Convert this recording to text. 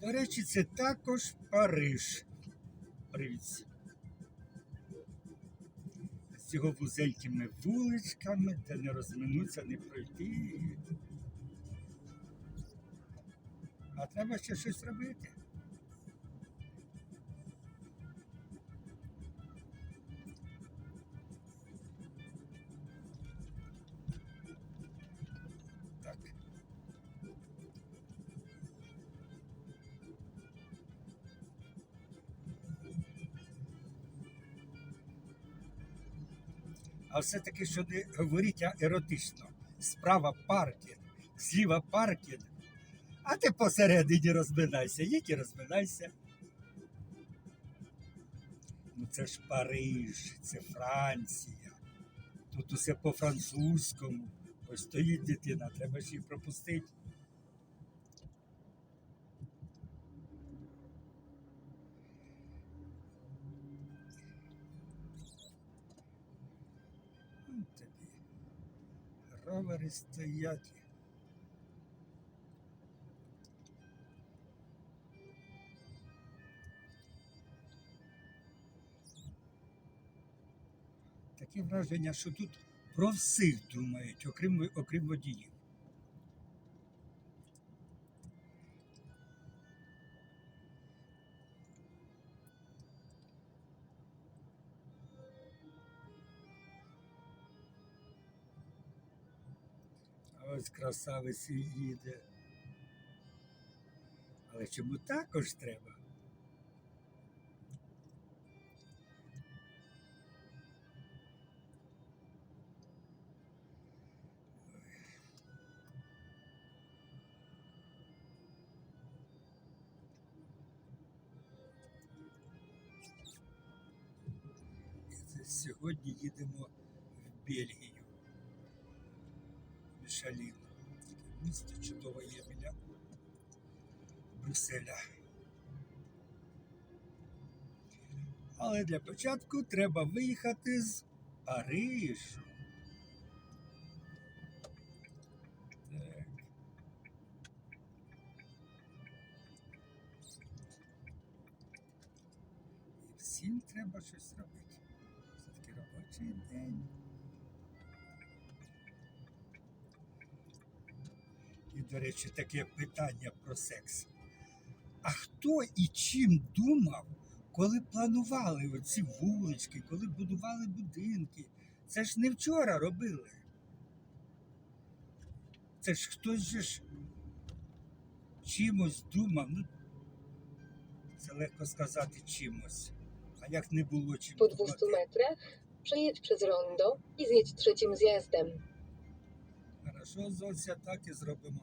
До речі, це також Париж. Привіт. З його вузенькими вуличками, де не розминуться, не пройти. А треба ще щось робити. А все-таки, що не говоріть, а еротично. Справа паркінг, зліва паркінг, а ти посередині розминайся, їдь і розминайся. Ну це ж Париж, це Франція. Тут усе по-французькому. Ось стоїть дитина, треба ж її пропустити. Тобі. Ровери стоять. Таке враження, що тут про всіх думають, окрім, окрім водіїв. Ось красавець їде. Але чому також треба? Сьогодні їдемо в Бельгію. Таке місто чудове є біля Брюсселя. Але для початку треба виїхати з Парижу. І всім треба щось робити. Все-таки робочий день. До речі, таке питання про секс. А хто і чим думав, коли планували оці вулички, коли будували будинки? Це ж не вчора робили. Це ж хтось же ж чимось думав. Ну, це легко сказати чимось. А як не було чим Po 200 думати? metrach przejedź przez rondo i zjedź trzecim zjazdem. Хорошо, Зося, так і зробимо.